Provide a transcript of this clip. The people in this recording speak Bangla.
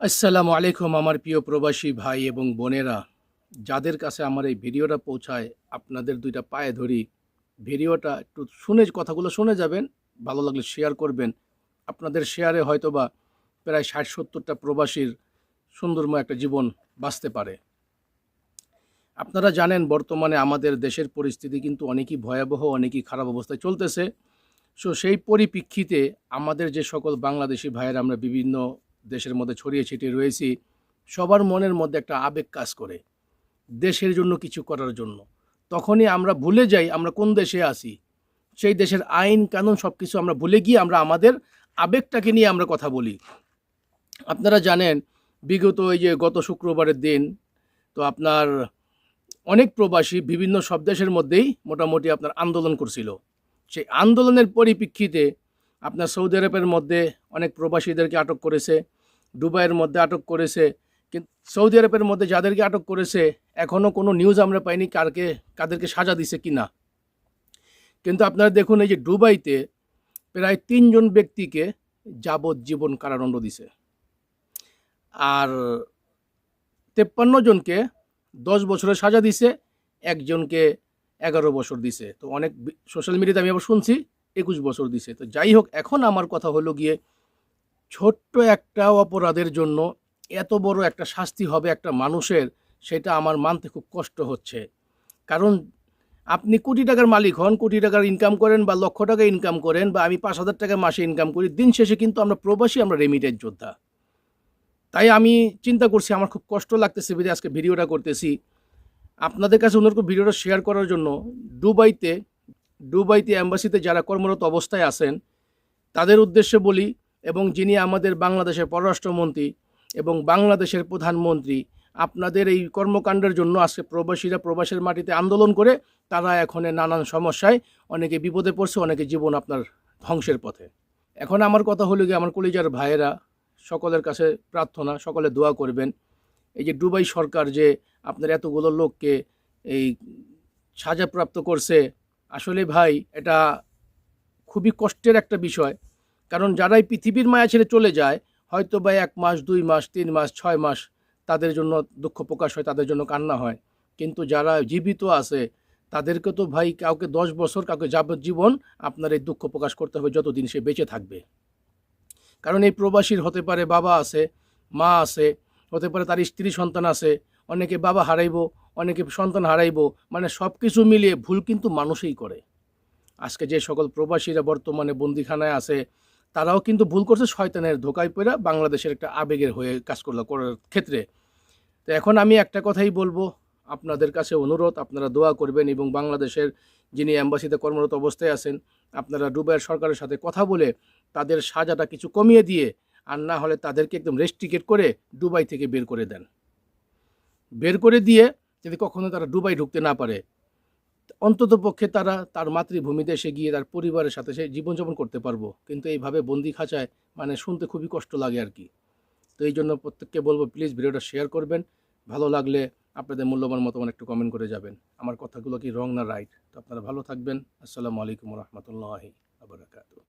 আসসালামু আলাইকুম আমার প্রিয় প্রবাসী ভাই এবং বোনেরা। যাদের কাছে আমার এই ভিডিওটা পৌঁছায়, আপনাদের দুইটা পায়ে ধরি। ভিডিওটা একটু শুনে কথাগুলো শুনে যাবেন, ভালো লাগলে শেয়ার করবেন। আপনাদের শেয়ারে হয়তোবা প্রায় ষাট সত্তরটা প্রবাসীর সুন্দরময় একটা জীবন বাঁচতে পারে। আপনারা জানেন, বর্তমানে আমাদের দেশের পরিস্থিতি কিন্তু অনেকই ভয়াবহ, অনেকই খারাপ অবস্থায় চলতেছে। সো সেই পরিপ্রেক্ষিতে আমাদের যে সকল বাংলাদেশি ভাইয়েরা, আমরা বিভিন্ন দেশের মধ্যে ছড়িয়ে ছিটিয়ে রয়েছি, সবার মনের মধ্যে একটা আবেগ কাজ করে দেশের জন্য কিছু করার জন্য। তখনই আমরা ভুলে যাই আমরা কোন দেশে আছি। সেই দেশের আইন, কানুন সব কিছু আমরা ভুলে গিয়ে আমরা আমাদের আবেগটাকে নিয়ে আমরা কথা বলি। আপনারা জানেন, বিগত এই যে গত শুক্রবারের দিন তো আপনার অনেক প্রবাসী বিভিন্ন সব দেশের মধ্যেই মোটামুটি আপনার আন্দোলন করছিল। সেই আন্দোলনের পরিপ্রেক্ষিতে আপনার সৌদি আরবের মধ্যে অনেক প্রবাসীদেরকে আটক করেছে। দুবাইয়ের মধ্যে আটক করেছে। কিন্তু সৌদি আরবের মধ্যে যাদেরকে আটক করেছে এখনও কোনো নিউজ আমরা পাইনি কারকে, কাদেরকে সাজা দিছে কি না কিন্তু আপনারা দেখুন এই যে দুবাইতে প্রায় তিনজন ব্যক্তিকে যাবজ্জীবন কারাদণ্ড দিছে। আর তেপ্পান্ন জনকে দশ বছরের সাজা দিছে, একজনকে এগারো বছর দিছে। তো অনেক সোশ্যাল মিডিয়াতে আমি আবার শুনছি, একুশ বছর দিছে। তো যাই হোক, এখন আমার কথা হলো গিয়ে ছোট্ট একটা অপরাধের জন্য এত বড় একটা শাস্তি হবে একটা মানুষের, সেটা আমার মানতে খুব কষ্ট হচ্ছে। কারণ আপনি কোটি টাকার মালিক হন, কোটি টাকার ইনকাম করেন বা লক্ষ টাকা ইনকাম করেন বা আমি পাঁচ হাজার টাকা মাসে ইনকাম করি, দিন শেষে কিন্তু আমরা প্রবাসী, আমরা রেমিটেড যোদ্ধা। তাই আমি চিন্তা করছি, আমার খুব কষ্ট লাগতেছে বিধে আজকে ভিডিওটা করতেছি। আপনাদের কাছে অনুরোধ ভিডিওটা শেয়ার করার জন্য। দুবাইতে দুবাইতে অ্যাম্বাসিতে যারা কর্মরত অবস্থায় আছেন, তাদের উদ্দেশ্যে বলি এবং যিনি আমাদের বাংলাদেশের পররাষ্ট্রমন্ত্রী এবং বাংলাদেশের প্রধানমন্ত্রী, আপনাদের এই কর্মকাণ্ডের জন্য আজকে প্রবাসীরা প্রবাসের মাটিতে আন্দোলন করে তারা এখন নানান সমস্যায়, অনেকে বিপদে পড়ছে, অনেকে জীবন আপনার ধ্বংসের পথে। এখন আমার কথা হলো গিয়ে আমার কলিজার ভাইয়েরা, সকলের কাছে প্রার্থনা, সকলে দোয়া করবেন। এই যে দুবাই সরকার যে আপনার এতগুলো লোককে এই সাজাপ্রাপ্ত করছে, আসলে ভাই এটা খুবই কষ্টের একটা বিষয়। কারণ যারাই পৃথিবীর মায়া ছেড়ে চলে যায়, হয়তো বা এক মাস, দুই মাস, তিন মাস, ছয় মাস তাদের জন্য দুঃখ প্রকাশ হয়, তাদের জন্য কান্না হয়। কিন্তু যারা জীবিত আছে, তাদেরকে তো ভাই কাউকে দশ বছর কাউকে যাবজ্জীবন আপনার এই দুঃখ প্রকাশ করতে হবে যতদিন সে বেঁচে থাকবে। কারণ এই প্রবাসীর হতে পারে বাবা আছে, মা আছে, হতে পারে তার স্ত্রী, সন্তান আছে, অনেকে বাবা হারাইব, অনেকে সন্তান হারাইবো মানে সব কিছু মিলিয়ে ভুল কিন্তু মানুষই করে। আজকে যে সকল প্রবাসীরা বর্তমানে বন্দিখানায় আছে তারাও কিন্তু ভুল করছে, শয়তানের ধোকায় পেরা বাংলাদেশের একটা আবেগের হয়ে কাজ করল করার ক্ষেত্রে। তো এখন আমি একটা কথাই বলব, আপনাদের কাছে অনুরোধ, আপনারা দোয়া করবেন এবং বাংলাদেশের যিনি অ্যাম্বাসিতে কর্মরত অবস্থায় আছেন, আপনারা দুবাইয়ের সরকারের সাথে কথা বলে তাদের সাজাটা কিছু কমিয়ে দিয়ে আর না হলে তাদেরকে একদম রেস্ট্রিকেট করে ডুবাই থেকে বের করে দেন। বের করে দিয়ে যদি কখনো তারা ডুবাই ঢুকতে না পারে অন্তত পক্ষে তারা তার মাতৃভূমি দেশে গিয়ে তার পরিবারের সাথে সে জীবনযাপন করতে পারব। কিন্তু এইভাবে বন্দি খাঁচায় মানে শুনতে খুবই কষ্ট লাগে আর কি। তো এই জন্য প্রত্যেককে বলব প্লিজ ভিডিওটা শেয়ার করবেন। ভালো লাগলে আপনাদের মূল্যবান মতামত একটু কমেন্ট করে যাবেন। আমার কথাগুলো কি রং না রাইট তো আপনারা ভালো থাকবেন। আসসালামু আলাইকুম রহমতুল্লাহি আবরাকাতু